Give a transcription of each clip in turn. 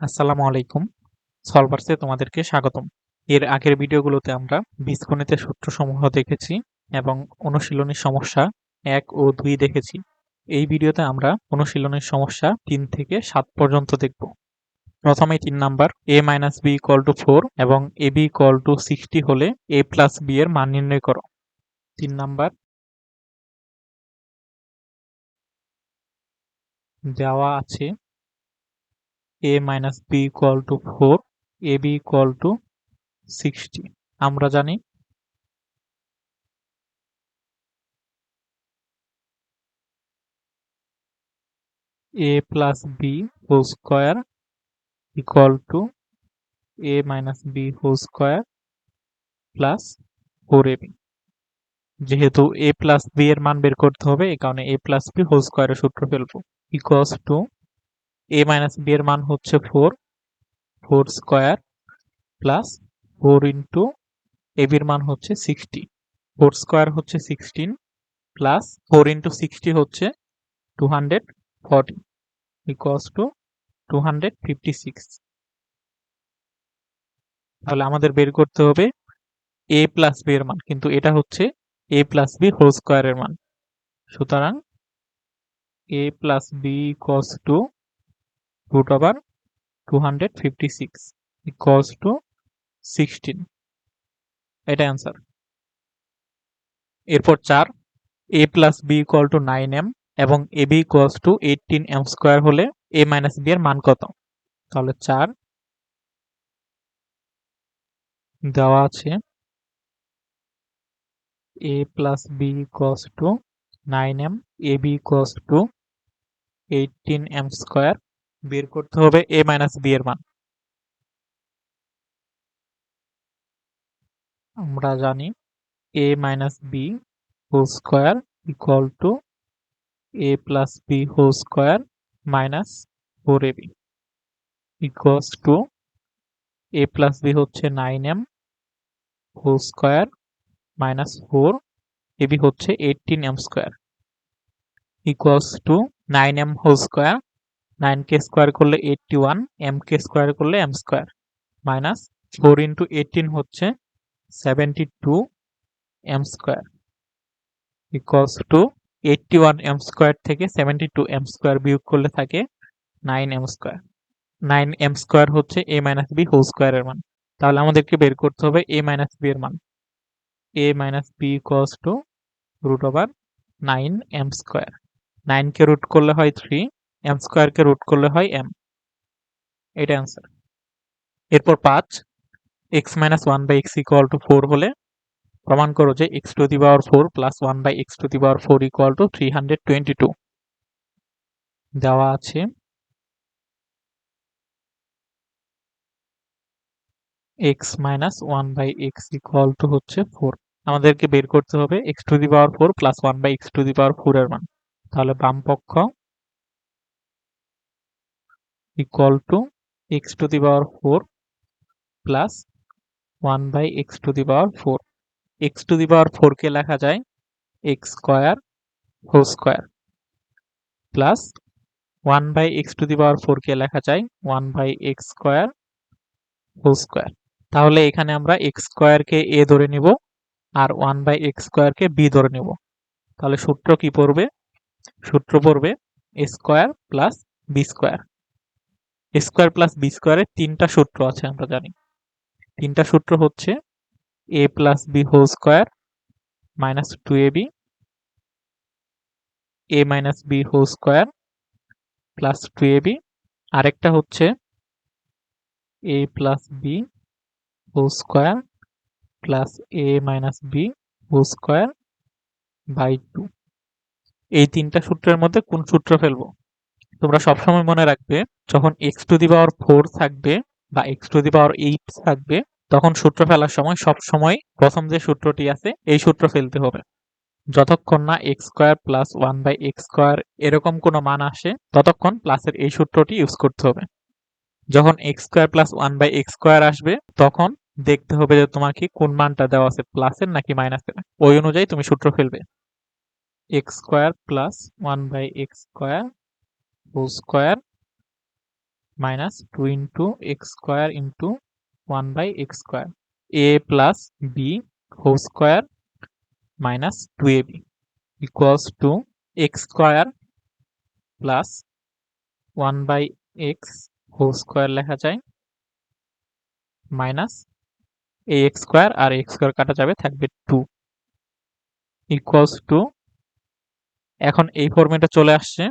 আসসালামু আলাইকুম। সলভার্সে তোমাদেরকে স্বাগতম। এর আগের ভিডিওগুলোতে আমরা বীজগণিতের সূত্রসমূহ দেখেছি এবং অনুশীলনী সমস্যা এক ও দুই দেখেছি। এই ভিডিওতে আমরা অনুশীলনের সমস্যা তিন থেকে সাত পর্যন্ত দেখব। প্রথমে তিন number a minus b equal to four এবং a b equal to sixty হলে এ প্লাস বি এর মান নির্ণয় করো। তিন নাম্বার, দেওয়া আছে a minus b equal to 4 ab equal to 60 আমরা জানি a plus b whole square equal to a minus b whole square plus 4ab যেহেতু a plus b এর মান বের করতে হবে এই কারণে a plus b হোল স্কোয়ারের সূত্র ফেলব equals to a minus b এর মান হচ্ছে four four square plus four into a বির মান হচ্ছে সিক্সটি ফোর স্কোয়ার হচ্ছে sixteen plus four into sixty হচ্ছে two hundred forty equals to two hundred fifty six তাহলে আমাদের বের করতে হবে এ প্লাস বি এর মান, কিন্তু এটা হচ্ছে এ প্লাস বি হোল স্কোয়ারের মান। সুতরাং a plus b equals to root over 256 equals to 16 এটা অ্যান্সার এরপর চার, a plus b equal to nine m এবং a b equals to eighteen m square হলে এ মাইনাস বি এর মান কত? তাহলে চার দেওয়া আছে a plus b equals to nine m a b equals to eighteen m square বের করতে হবে এ মাইনাস বি এর মান। আমরা জানি a minus b whole square equal to a plus b whole square minus four a b equals to a plus b হচ্ছে nine m whole square minus four a b হচ্ছে eighteen m square equals to nine m whole square nine K square করলে eighty one M কে square করলে m square. Minus four into eighteen হচ্ছে seventy two m square. Equals to eighty one m square থেকে seventy two M square বিয়োগ করলে থাকে nine m square. Nine m square হচ্ছে এ minus B whole স্কোয়ারের মান। তাহলে আমাদেরকে বের করতে হবে এ মাইনাস বি এর মান। A minus b equals to root over nine m square. নাইনকে root করলে হয় থ্রি এম স্কোয়ারকে রুট করলে হয় এম এটা অ্যান্সার এরপর পাঁচ x minus one by x equal to four হলে প্রমাণ করো যে x to the power four plus one by x to the power four equal to three hundred twenty two দেওয়া আছে। X minus one by x equal to হচ্ছে four আমাদেরকে বের করতে হবে x to the power four plus one by x to the power four এর মান। তাহলে বাম পক্ষ equal to x to the power 4 plus 1 by x to the power 4 x to the power 4 কে লেখা যায় x square whole square plus 1 by x to the power 4 কে লেখা যায় 1 by x square whole square তাহলে এখানে আমরা x square কে a ধরে নিব আর 1 বাই x স্কয়ার কে b ধরে নিব। তাহলে সূত্র কি পড়বে? সূত্র পড়বে a square plus b square square plus b স্কোয়ারের তিনটা সূত্র আছে আমরা জানি। তিনটা সূত্র হচ্ছে a plus b whole square minus two a b a minus b whole square plus two a b আরেকটা হচ্ছে a plus b whole square plus a minus b whole square by two. এই তিনটা সূত্রের মধ্যে কোন সূত্র ফেলব? তোমরা সবসময় মনে রাখবে, যখন x to the power four থাকবে বা x to the power eight থাকবে, তখন সূত্র ফেলার সময় সব সময় প্রথম যে সূত্রটি আছে, এই সূত্র ফেলতে হবে। যতক্ষণ না x square plus one by x square এরকম কোনো মান আসে, ততক্ষণ প্লাসের এই সূত্রটি ইউজ করতে হবে। যখন x square plus one by x square আসবে, তখন দেখতে হবে যে তোমার কি কোন মানটা দেওয়া আছে প্লাসের নাকি মাইনাসের ওই অনুযায়ী তুমি সূত্র ফেলবে। X square plus one by x square whole square minus two into x square into one by x square a plus b whole square minus two a b equals to x square plus one by x whole square লেখা যায় minus এ x square আর x square কাটা যাবে, থাকবে two equals two এখন এই ফর্মেটে চলে আসছে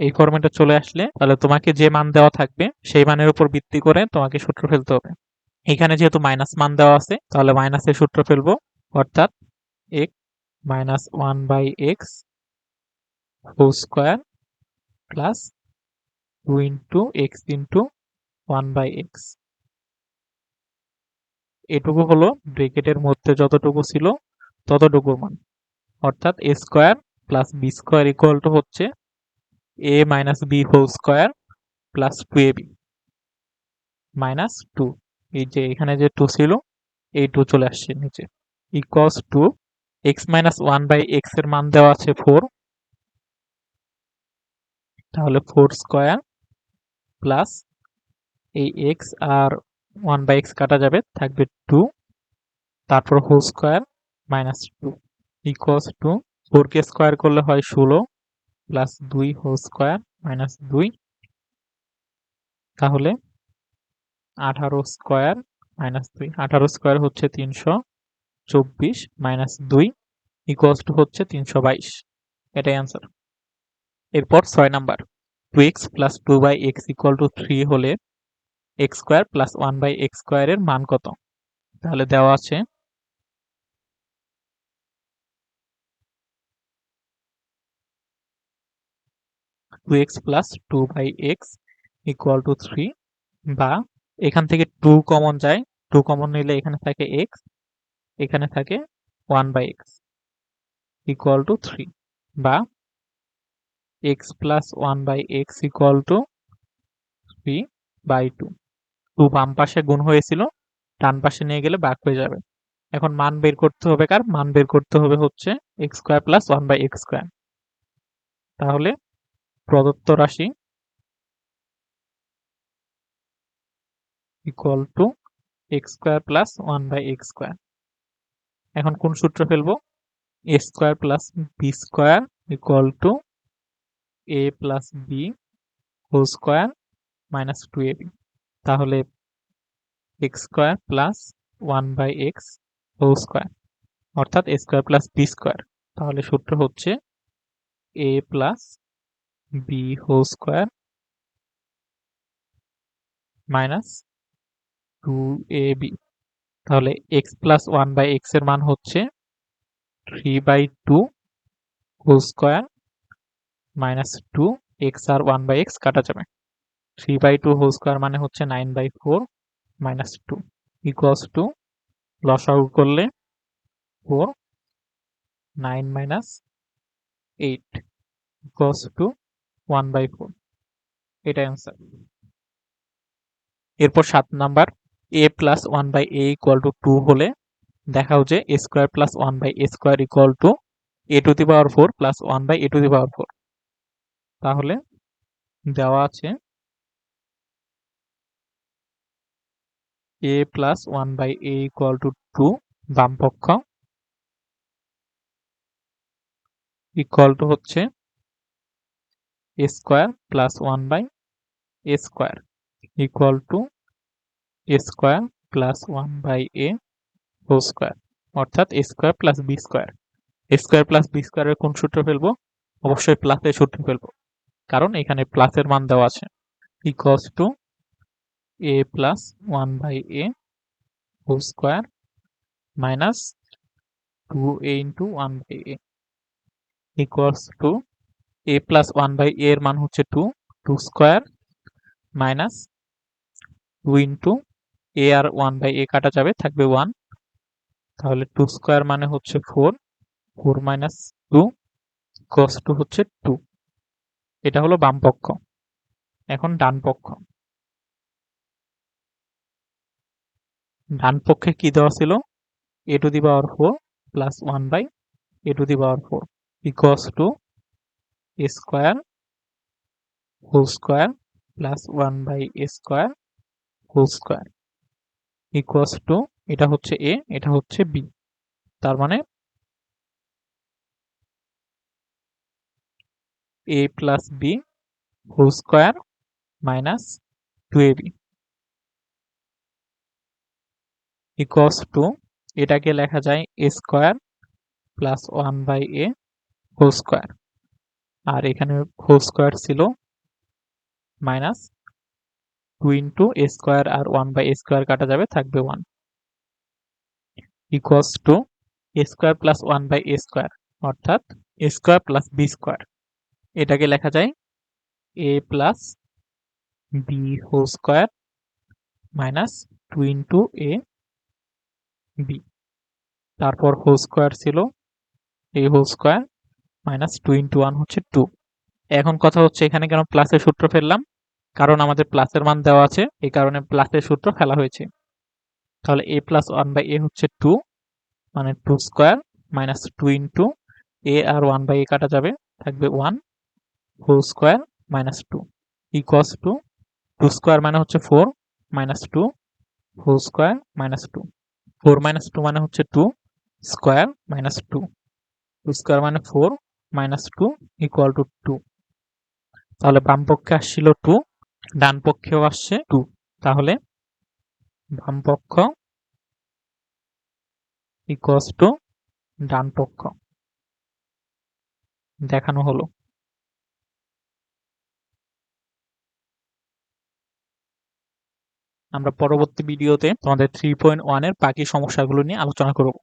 এই ফর্মেটে চলে আসলে, তাহলে তোমাকে যে মান দেওয়া থাকবে, সেই মানের উপর ভিত্তি করে তোমাকে সূত্র ফেলতে হবে। এখানে যেহেতু মাইনাস মান দেওয়া আছে, তাহলে মাইনাসের সূত্র ফেলব, অর্থাৎ x minus one by x whole square plus two into x into one by x এটুকু হলো ব্রেকেটের মধ্যে যতটুকু ছিল, ততটুকুর মান। অর্থাৎ a square plus b square equal to হচ্ছে a minus b whole square plus two a b minus two এই যে এখানে যে টু ছিল, এই টু চলে আসছে নিচে। Equals to x minus one by এক্সের মান দেওয়া আছে ফোর তাহলে ফোর স্কোয়ার প্লাস এই এক্স আর ওয়ান বাই এক্স কাটা যাবে, থাকবে টু তারপর whole square minus two equals to ফোরকে স্কোয়ার করলে হয় ষোলো। প্লাস দুই হোল স্কোয়ার মাইনাস দুই, তাহলে আঠারো স্কোয়ার মাইনাস দুই, আঠারো স্কোয়ার হচ্ছে তিনশো চব্বিশ মাইনাস দুই ইকুয়ালস টু হচ্ছে তিনশো বাইশ। এটাই অ্যান্সার এরপর ছয় number two x plus two by x equal to three হলে x square plus one by x স্কোয়ারের মান কত? তাহলে দেওয়া আছে two x plus two by x equal to three বা এখান থেকে টু কমন যায়। টু কমন নিলে এখানে থাকে এক্স এখানে থাকে one by x equal to three বা x plus one by x equal to three by two two বাম পাশে গুণ হয়েছিল, ডান পাশে নিয়ে গেলে বাক হয়ে যাবে। এখন মান বের করতে হবে কার? মান বের করতে হবে হচ্ছে x square plus one by x square তাহলে প্রদত্ত রাশি equal to x square plus one by x square এখন কোন সূত্র ফেলব? A square plus b square equal to a plus b whole square minus two a b তাহলে x square plus one by x whole square অর্থাৎ a square plus b square তাহলে সূত্র হচ্ছে a plus b whole square minus two a b তাহলে x plus one by এক্সের মান হচ্ছে three by two whole square minus two x R one by x কাটা যাবে। Three by two whole square মানে হচ্ছে nine by four minus two equals to loss আউট করলে four nine minus eight equals to one by four এটা answer এরপর সাত number a plus one by a equal to two হলে দেখাও যে a square plus one by a square equal to a to the power four plus one by a to the power four তাহলে দেওয়া আছে a plus one by a equal to two বাম পক্ষ equal to হচ্ছে square plus one by a square equal to a square plus one by a whole square. অর্থাৎ square plus b square. Square plus b স্কোয়ারের কোন সূত্র ফেলব? অবশ্যই প্লাসের সূত্র ফেলব। কারণ এখানে প্লাসের মান দেওয়া আছে। Equals to a plus one by a whole square minus two a into one by a. Equals to a plus one by a এর মান হচ্ছে two two square minus two into a R one by a কাটা যাবে, থাকবে one তাহলে two square মানে হচ্ছে four four minus two কস টু হচ্ছে টু এটা হলো বাম পক্ষ। এখন ডান পক্ষ। ডান পক্ষে কি দেওয়া ছিল? A to the power four plus one by a to the power four equals to square whole square plus one by square whole square equals to, এটা হচ্ছে এ, এটা হচ্ছে বি। তার মানে a plus b whole square minus two a b. Equals to, এটাকে লেখা যায় a square plus one by a whole square. আর এখানে হোল স্কোয়ার ছিল minus two into a square R one by A square কাটা যাবে, থাকবে one equals to a square plus one by a square অর্থাৎ a square plus b square এটাকে লেখা যায় a plus b whole square minus two into a b তারপর whole square ছিল a whole square minus two into one হচ্ছে two. এখন কথা হচ্ছে এখানে কেন প্লাসের সূত্র ফেললাম? কারণ আমাদের প্লাসের মান দেওয়া আছে, এই কারণে প্লাসের সূত্র ফেলা হয়েছে। তাহলে a plus one by a হচ্ছে টু মানে two square minus two into a R one by a কাটা যাবে, থাকবে one whole square minus two equals to two square মানে হচ্ছে four minus two whole square minus two four minus two মানে হচ্ছে two square minus two two square মানে four minus two equal to two তাহলে বাম আসছিল two ডান পক্ষেও আসছে টু তাহলে বাম পক্ষ টু ডান পক্ষ। দেখানো হলো। আমরা পরবর্তী ভিডিওতে তোমাদের থ্রি পয়েন্ট ওয়ানের বাকি সমস্যাগুলো নিয়ে আলোচনা করব।